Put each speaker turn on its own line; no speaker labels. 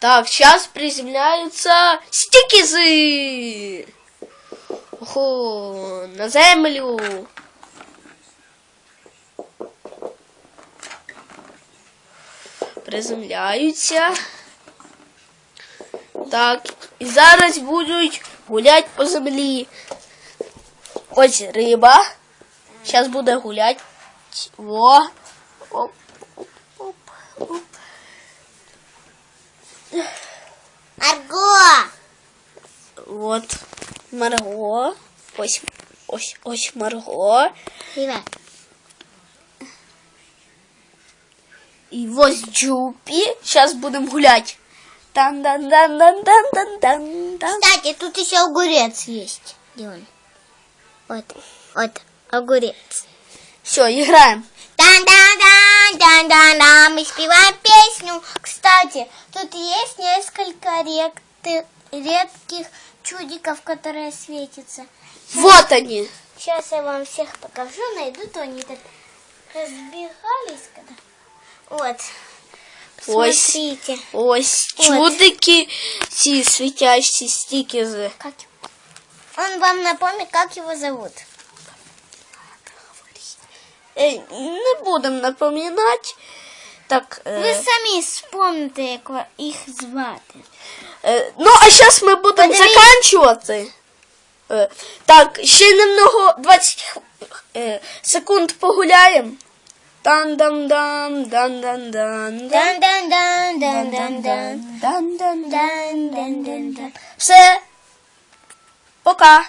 Так, сейчас приземляются стикизы. Ого, на землю. Приземляються. Так, і зараз будуть гулять по землі. Ось риба. Зараз буде гулять. Во. Оп, оп, оп, оп.
Арго!
Вот Марго. Ось, ось, ось Марго.
Привет.
І ось Джупі. Зараз будемо гуляти. тан дан дан дан дан дан дан дан
Кстати, тут еще огурец есть. Он? Вот, вот, огурец.
Все, играем.
Дан-дан-дан-дан-дан-дан. Мы спеваем песню. Кстати, тут есть несколько рек- редких чудиков, которые светятся.
Вот они.
Сейчас я вам всех покажу. Найду, то они так разбегались. Когда... Вот.
Ось.
Смотрите.
Ось
От.
чудики, ці світящі стікери.
Как... Он вам напомнит, как его зовут.
Е, не будемо напоминати. Так, е,
Ви самі вспомните, як їх звати.
е, ну, а зараз ми будемо
Подивись.
заканчувати. Е, так, ще немного 20 е, секунд погуляємо. Дан-дам-дам, дан-дан-дан,
Дан-дан-дан-дан-дан-дан.
дан-дан-дан.
Дан-дан-дан-дан.
Все. Пока.